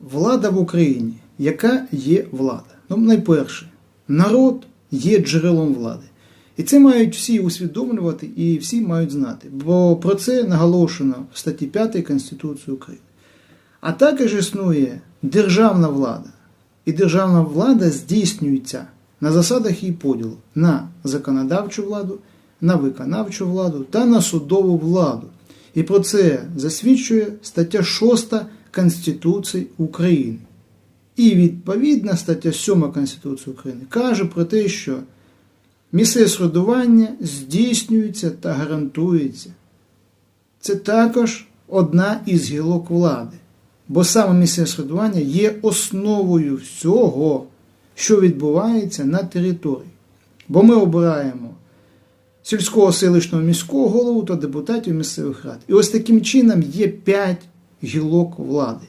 Влада в Україні. Яка є влада? Ну, найперше, народ є джерелом влади. І це мають всі усвідомлювати і всі мають знати. Бо про це наголошено в статті 5 Конституції України. А також існує державна влада. І державна влада здійснюється на засадах її поділу на законодавчу владу, на виконавчу владу та на судову владу. І про це засвідчує стаття 6 Конституції України. І відповідна стаття 7 Конституції України каже про те, що місцеве середування здійснюється та гарантується. Це також одна із гілок влади. Бо саме місцеве середування є основою всього, що відбувається на території. Бо ми обираємо сільського селищного міського голову та депутатів місцевих рад. І ось таким чином є п'ять гілок влади.